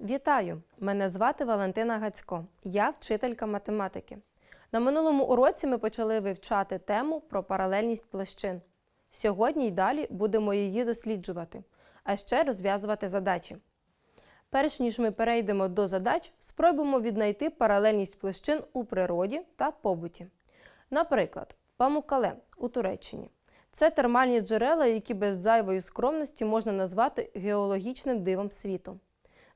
Вітаю! Мене звати Валентина Гацько. Я вчителька математики. На минулому уроці ми почали вивчати тему про паралельність площин. Сьогодні й далі будемо її досліджувати, а ще розв'язувати задачі. Перш ніж ми перейдемо до задач, спробуємо віднайти паралельність площин у природі та побуті. Наприклад, Памукале у Туреччині. Це термальні джерела, які без зайвої скромності можна назвати геологічним дивом світу.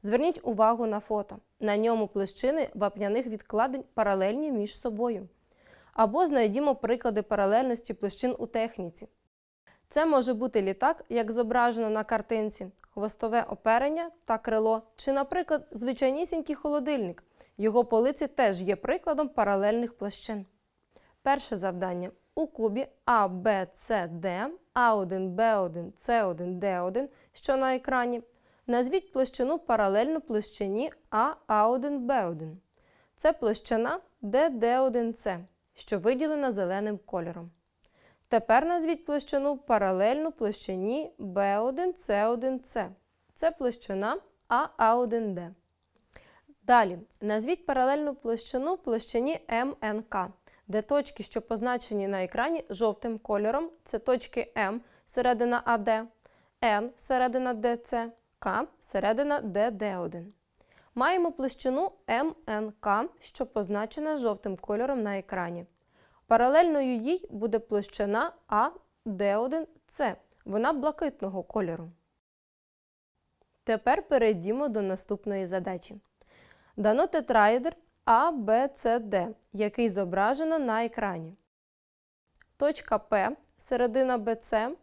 Зверніть увагу на фото. На ньому площини вапняних відкладень паралельні між собою. Або знайдімо приклади паралельності площин у техніці. Це може бути літак, як зображено на картинці, хвостове оперення та крило, чи, наприклад, звичайнісінький холодильник. Його полиці теж є прикладом паралельних площин. Перше завдання. У кубі А, Б, С, Д, А1, Б1, С1, Д1, що на екрані, назвіть площину паралельну площині А, А1, Б1. Це площина ДД1С, що виділена зеленим кольором. Тепер назвіть площину паралельну площині B1C1C. Це площина АА1D. Далі назвіть паралельну площину площині МНК, де точки, що позначені на екрані жовтим кольором, це точки М середина АД, Н середина ДЦ, К середина ДД1. Маємо площину МНК, що позначена жовтим кольором на екрані. Паралельною їй буде площина АД1С. Вона блакитного кольору. Тепер перейдімо до наступної задачі. Дано тетраедр ABCD, який зображено на екрані. Точка П середина BC,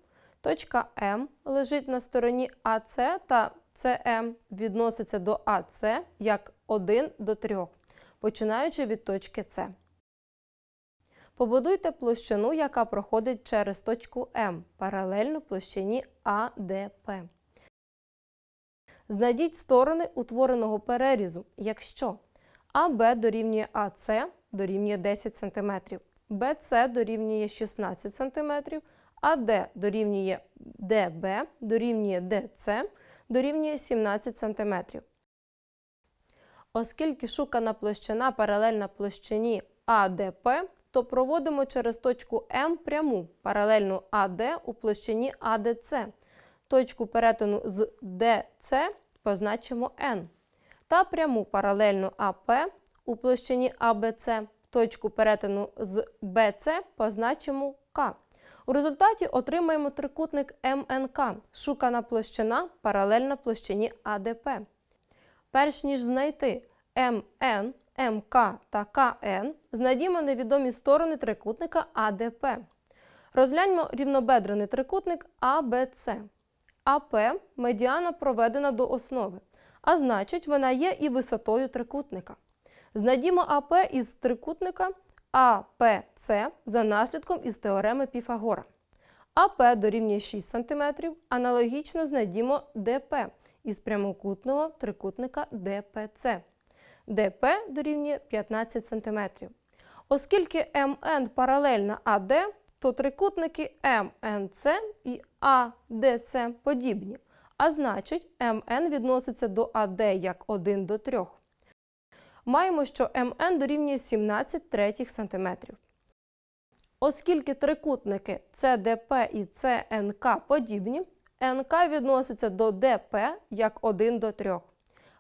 точка М лежить на стороні АС та СМ відноситься до АС як 1 до 3, починаючи від точки С. Побудуйте площину, яка проходить через точку М, паралельно площині АДП. Знайдіть сторони утвореного перерізу, якщо АБ дорівнює АС дорівнює 10 см, БС дорівнює 16 см, АД дорівнює ДБ дорівнює ДЦ дорівнює 17 см. Оскільки шукана площина паралельна площині АДП, то проводимо через точку М пряму паралельну АД у площині АДЦ. Точку перетину з ДЦ позначимо N. Та пряму паралельну АП у площині АБЦ. Точку перетину з БЦ позначимо К. У результаті отримаємо трикутник МНК, шукана площина паралельна площині АДП. Перш ніж знайти МН, МК та КН, знайдімо невідомі сторони трикутника АДП. Розгляньмо рівнобедрений трикутник АБЦ. АП медіана проведена до основи, а значить, вона є і висотою трикутника. Знайдімо АП із трикутника АПЦ за наслідком із теореми Піфагора. АП дорівнює 6 см, аналогічно знайдімо ДП із прямокутного трикутника ДПЦ. ДП дорівнює 15 см. Оскільки МН паралельна АД, то трикутники МНЦ і АДЦ подібні, а значить МН відноситься до АД як 1 до 3. Маємо, що МН дорівнює 17 третіх см. Оскільки трикутники ЦДП і ЦНК подібні, НК відноситься до ДП як 1 до 3.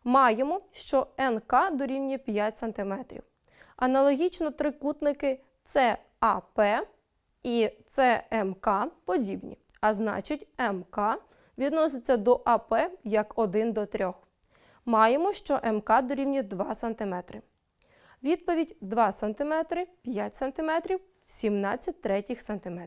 Маємо, що НК дорівнює 5 см. Аналогічно трикутники ЦАП і ЦМК подібні, а значить МК відноситься до АП як 1 до 3. Маємо, що МК дорівнює 2 см. Відповідь 2 см, 5 см, 17 третіх см.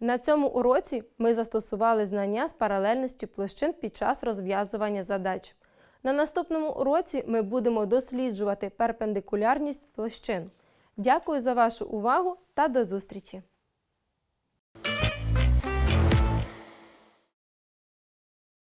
На цьому уроці ми застосували знання з паралельності площин під час розв'язування задач. На наступному уроці ми будемо досліджувати перпендикулярність площин. Дякую за вашу увагу та до зустрічі!